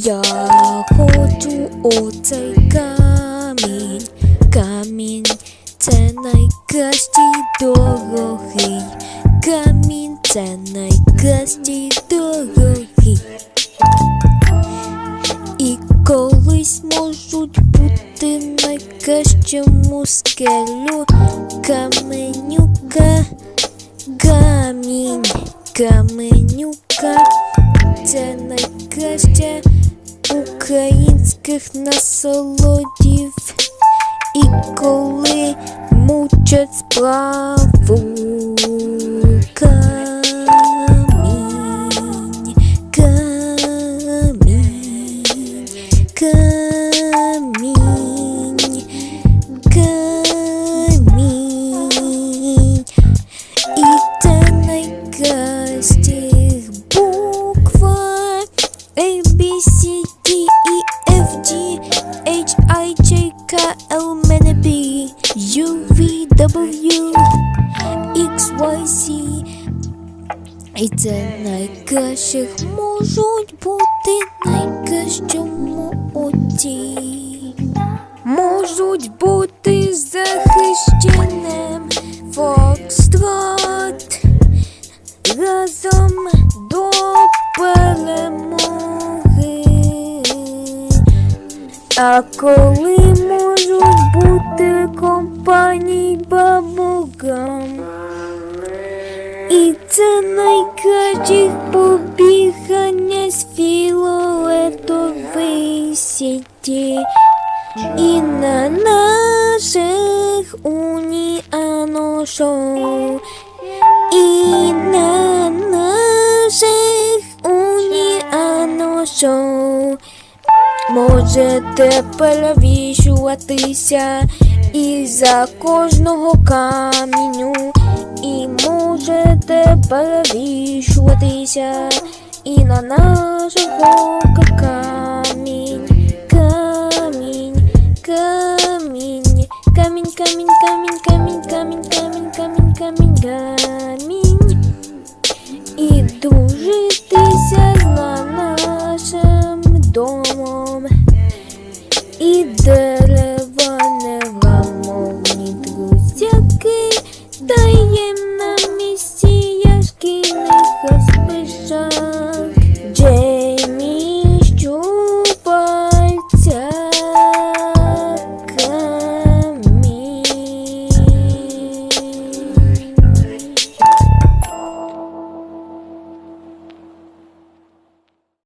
Я хочу оцей камінь, камінь, це найкращий дорогий, камінь, це найкращий дорогий. І колись можуть бути найкращому скелю каменюка, камінь, каменюка, це найкраще українських насолодів. І коли мучать справу камінь, камінь, камінь, камінь. І це найкращих буква U, V, W, X, Y, Z. І це найкращих можуть бути найкращому оті. Можуть бути захищеним Фокстрот разом до перемоги. А коли можуть бути найкращих побігання з філоетової сіті. І на наших уніано шоу. І на наших уніано шоу. Можете перевішуватися і за кожного каміню, можете перевішуватися і на нашого камінь, камінь, камінь, камінь, камінь, камінь, камінь, камінь, камінь, камінь, камінь, камінь. І дружитися з нашим домом. І де